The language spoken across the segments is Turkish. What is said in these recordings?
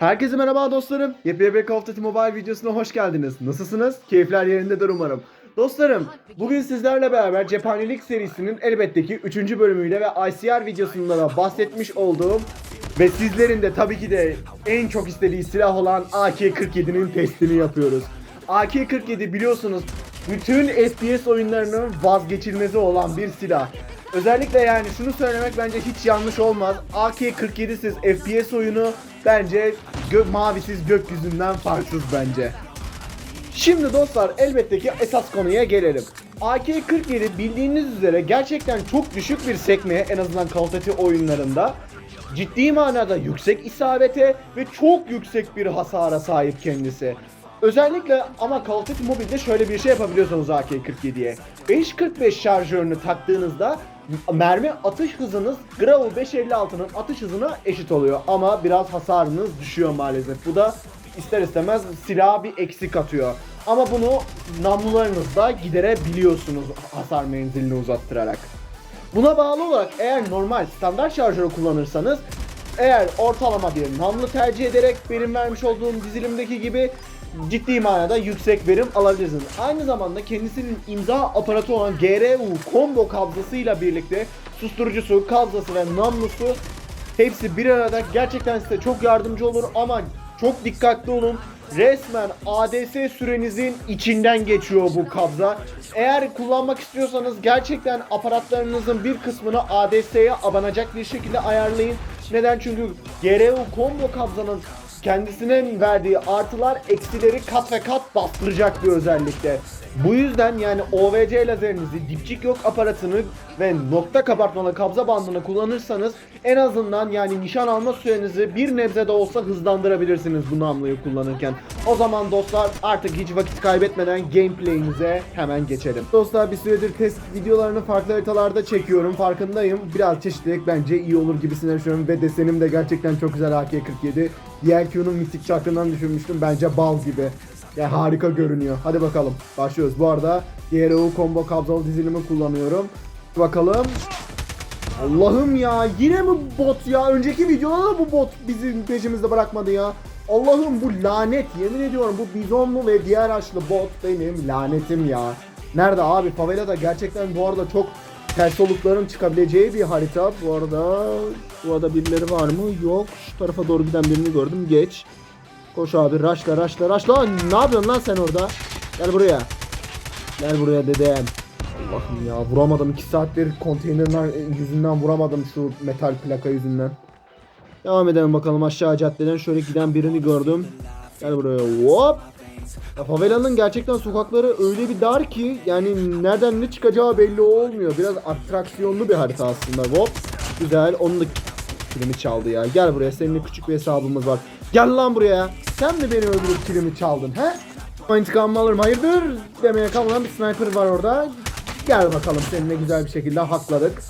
Herkese merhaba dostlarım. Yepyeni Call of Duty Mobile videosuna hoş geldiniz. Nasılsınız? Keyifler yerindedir umarım. Dostlarım, bugün sizlerle beraber Cephanelik serisinin elbette ki 3. bölümüyle ve ICR videosunda da bahsetmiş olduğum ve sizlerin de tabii ki de en çok istediği silah olan AK-47'nin testini yapıyoruz. AK-47 biliyorsunuz bütün FPS oyunlarının vazgeçilmezi olan bir silah. Özellikle yani şunu söylemek bence hiç yanlış olmaz. AK-47'siz FPS oyunu bence gö- mavisiz gökyüzünden farksız bence. Şimdi dostlar elbette ki esas konuya gelelim. AK-47 bildiğiniz üzere gerçekten çok düşük bir sekmeye en azından Call Duty oyunlarında ciddi manada yüksek isabete ve çok yüksek bir hasara sahip kendisi. Özellikle ama Call of Duty Mobile'de şöyle bir şey yapabiliyorsunuz AK-47'ye. 5.45 şarjörünü taktığınızda mermi atış hızınız Grau 556'nın atış hızına eşit oluyor ama biraz hasarınız düşüyor maalesef. Bu da ister istemez silaha bir eksik atıyor. Ama bunu namlularınızla giderebiliyorsunuz hasar menzilini uzattırarak. Buna bağlı olarak eğer normal standart şarjörü kullanırsanız eğer ortalama bir namlu tercih ederek benim vermiş olduğum dizilimdeki gibi ciddi manada yüksek verim alabilirsiniz. Aynı zamanda kendisinin imza aparatı olan GRU combo kabzasıyla birlikte susturucusu, kabzası ve namlusu hepsi bir arada gerçekten size çok yardımcı olur ama çok dikkatli olun. Resmen ADS sürenizin içinden geçiyor bu kabza. Eğer kullanmak istiyorsanız gerçekten aparatlarınızın bir kısmını ADS'ye abanacak bir şekilde ayarlayın. Neden? Çünkü GRU combo kabzanın kendisine verdiği artılar eksileri kat ve kat bastıracak bir özellikle. Bu yüzden yani OVC lazerinizi, dipçik yok aparatını ve nokta kabartmalı kabza bandını kullanırsanız en azından yani nişan alma sürenizi bir nebze de olsa hızlandırabilirsiniz bu namluyu kullanırken. O zaman dostlar artık hiç vakit kaybetmeden gameplay'imize hemen geçelim. Dostlar bir süredir test videolarını farklı haritalarda çekiyorum farkındayım. Biraz çeşitlilik bence iyi olur gibisine düşünüyorum ve desenim de gerçekten çok güzel AK-47. DLQ'nun mistik çarkından düşünmüştüm bence bal gibi. Yani harika görünüyor. Hadi bakalım. Başlıyoruz. Bu arada GRU combo kabzalı dizilimi kullanıyorum. Bakalım. Allah'ım ya yine mi bot ya? Önceki videoda da bu bot bizim peşimizde bırakmadı ya. Allah'ım bu lanet yemin ediyorum bu bizonlu ve diğer açlı bot benim lanetim ya. Nerede abi favela da gerçekten bu arada çok ters solukların çıkabileceği bir harita. Bu arada bu arada birileri var mı? Yok. Şu tarafa doğru giden birini gördüm. Geç. Koş abi raşla raşla raşla. Ne yapıyorsun lan sen orada? Gel buraya. Gel buraya dedem. Allah'ım ya vuramadım 2 saattir konteynerler yüzünden vuramadım şu metal plaka yüzünden. Devam edelim bakalım aşağı caddeden şöyle giden birini gördüm. Gel buraya hop. Ya favelanın gerçekten sokakları öyle bir dar ki yani nereden ne çıkacağı belli olmuyor. Biraz atraksiyonlu bir harita aslında. Hop. Güzel. Onun da kilimi çaldı ya. Gel buraya. Seninle küçük bir hesabımız var. Gel lan buraya. Sen mi beni öldürüp kilimi çaldın he? İntikamımı alırım. Hayırdır? Demeye kalmadan bir sniper var orada. Gel bakalım seninle güzel bir şekilde hakladık.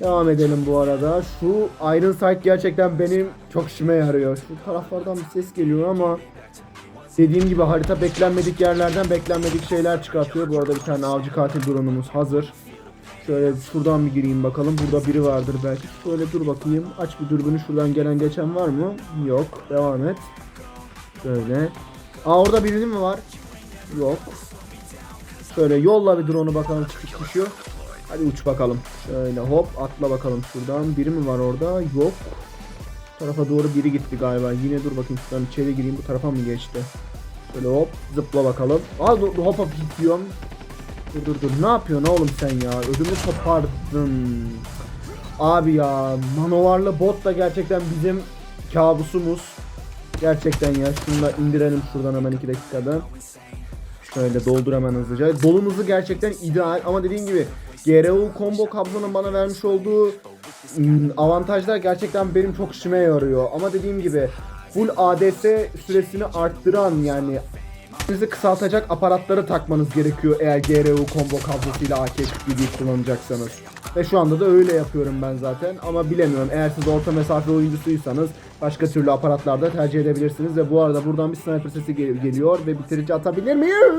Devam edelim bu arada. Şu Iron Sight gerçekten benim çok işime yarıyor. Şu taraflardan bir ses geliyor ama dediğim gibi harita beklenmedik yerlerden beklenmedik şeyler çıkartıyor. Bu arada bir tane avcı katil drone'umuz hazır. Şöyle şuradan bir gireyim bakalım. Burada biri vardır belki. Şöyle dur bakayım. Aç bir dürbünü. Şuradan gelen geçen var mı? Yok. Devam et. Şöyle. Aa orada birinin mi var? Yok. Şöyle yolla bir drone'u bakalım çıkış düşüyor. Hadi uç bakalım. Şöyle hop atla bakalım şuradan. Biri mi var orada? Yok. Tarafa doğru biri gitti galiba. Yine dur bakayım şuradan içeri gireyim. Bu tarafa mı geçti? Şöyle hop zıpla bakalım. Aa dur, hop hop gidiyorum. Dur dur dur. Ne yapıyorsun oğlum sen ya? Ödümü kopardın. Abi ya manovarlı bot da gerçekten bizim kabusumuz. Gerçekten ya. Şunu da indirelim şuradan hemen 2 dakikada. Şöyle doldur hemen hızlıca. Dolumuzu gerçekten ideal ama dediğim gibi GRU combo kabzonun bana vermiş olduğu ım, avantajlar gerçekten benim çok işime yarıyor. Ama dediğim gibi full ADS süresini arttıran yani sizi kısaltacak aparatları takmanız gerekiyor eğer GRU combo kablosuyla AK-47'yi kullanacaksanız. Ve şu anda da öyle yapıyorum ben zaten ama bilemiyorum eğer siz orta mesafe oyuncusuysanız başka türlü aparatlarda tercih edebilirsiniz ve bu arada buradan bir sniper sesi gel- geliyor ve bitirici atabilir miyim?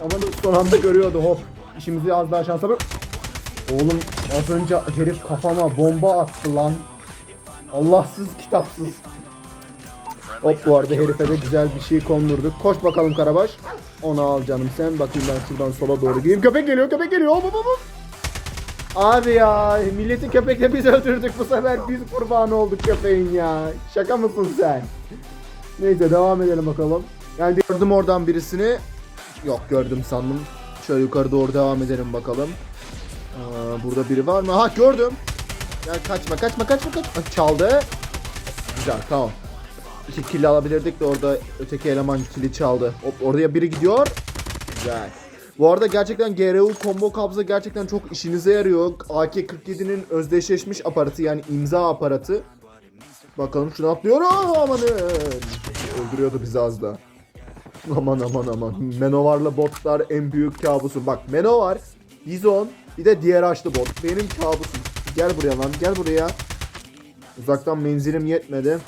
Ama son anda görüyordu hop. İşimizi az daha şansa bırak. Oğlum az önce herif kafama bomba attı lan. Allahsız kitapsız. Hop bu arada herife de güzel bir şey kondurduk. Koş bakalım Karabaş. Onu al canım sen. Bakayım ben şuradan sola doğru gideyim. Köpek geliyor köpek geliyor. Hop hop hop. Abi ya milletin köpekle biz öldürdük bu sefer biz kurban olduk köpeğin ya. Şaka mısın sen? Neyse devam edelim bakalım. Yani gördüm oradan birisini. Yok gördüm sandım. Şöyle yukarı doğru devam edelim bakalım. Aa, burada biri var mı? Ha gördüm. Ya kaçma kaçma kaçma kaçma. Çaldı. Güzel tamam. İki kill alabilirdik de orada öteki eleman kill'i çaldı. Hop oraya biri gidiyor. Güzel. Bu arada gerçekten GRU combo kabza gerçekten çok işinize yarıyor. AK-47'nin özdeşleşmiş aparatı yani imza aparatı. Bakalım şunu atlıyor. Aa, amanın. Öldürüyordu bizi az da. Aman aman aman. Menovar'la botlar en büyük kabusum. Bak Menovar, Bizon, bir de diğer açlı bot. Benim kabusum. Gel buraya lan gel buraya. Uzaktan menzilim yetmedi.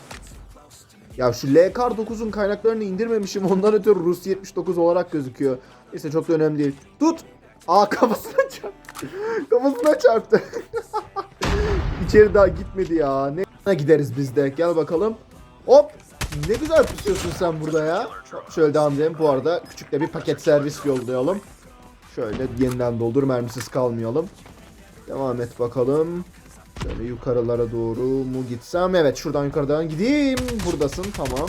Ya şu LKR 9'un kaynaklarını indirmemişim. Ondan ötürü Rus 79 olarak gözüküyor. Neyse çok da önemli değil. Tut. Aa kafasına çarptı. kafasına çarptı. İçeri daha gitmedi ya. Ne gideriz biz de. Gel bakalım. Hop. Ne güzel pusuyorsun sen burada ya. Şöyle devam edelim. Bu arada küçük de bir paket servis yollayalım. Şöyle yeniden doldur mermisiz kalmayalım. Devam et bakalım. Şöyle yukarılara doğru mu gitsem? Evet şuradan yukarıdan gideyim. Buradasın tamam.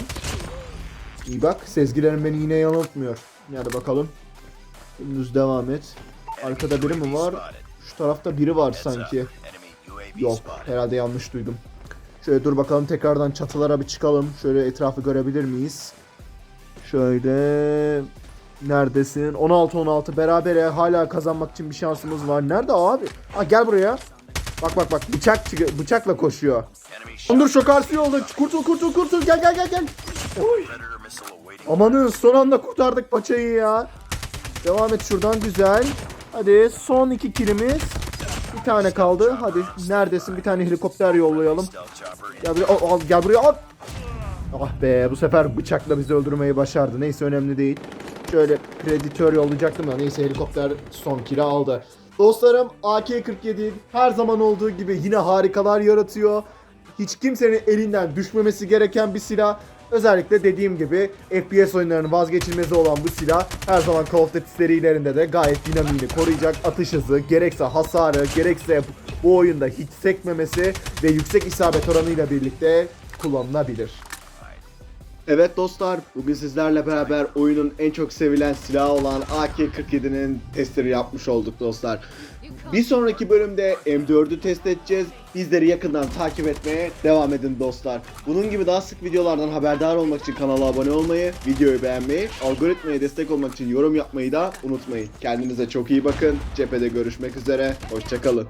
İyi bak sezgilerim beni yine yanıltmıyor. Hadi bakalım. Dümdüz devam et. Arkada biri mi var? Şu tarafta biri var sanki. Yok herhalde yanlış duydum. Şöyle dur bakalım tekrardan çatılara bir çıkalım. Şöyle etrafı görebilir miyiz? Şöyle neredesin? 16-16 berabere hala kazanmak için bir şansımız var. Nerede abi? Ha gel buraya. Bak bak bak bıçak bıçakla koşuyor. Ondur şokarsı yolda. Kurtul kurtul kurtul gel gel gel gel. Oy. Amanın son anda kurtardık paçayı ya. Devam et şuradan güzel. Hadi son iki kilimiz. Bir tane kaldı. Hadi neredesin? Bir tane helikopter yollayalım. Gel buraya. Al, gel buraya. Al. Ah be bu sefer bıçakla bizi öldürmeyi başardı. Neyse önemli değil. Şöyle preditör yollayacaktım da neyse helikopter son kili aldı. Dostlarım AK-47 her zaman olduğu gibi yine harikalar yaratıyor. Hiç kimsenin elinden düşmemesi gereken bir silah. Özellikle dediğim gibi FPS oyunlarının vazgeçilmezi olan bu silah her zaman Call of Duty serilerinde de gayet dinamiğini koruyacak atış hızı, gerekse hasarı, gerekse bu oyunda hiç sekmemesi ve yüksek isabet oranıyla birlikte kullanılabilir. Evet dostlar, bugün sizlerle beraber oyunun en çok sevilen silahı olan AK-47'nin testini yapmış olduk dostlar. Bir sonraki bölümde M4'ü test edeceğiz. Bizleri yakından takip etmeye devam edin dostlar. Bunun gibi daha sık videolardan haberdar olmak için kanala abone olmayı, videoyu beğenmeyi, algoritmaya destek olmak için yorum yapmayı da unutmayın. Kendinize çok iyi bakın. Cephede görüşmek üzere. Hoşçakalın.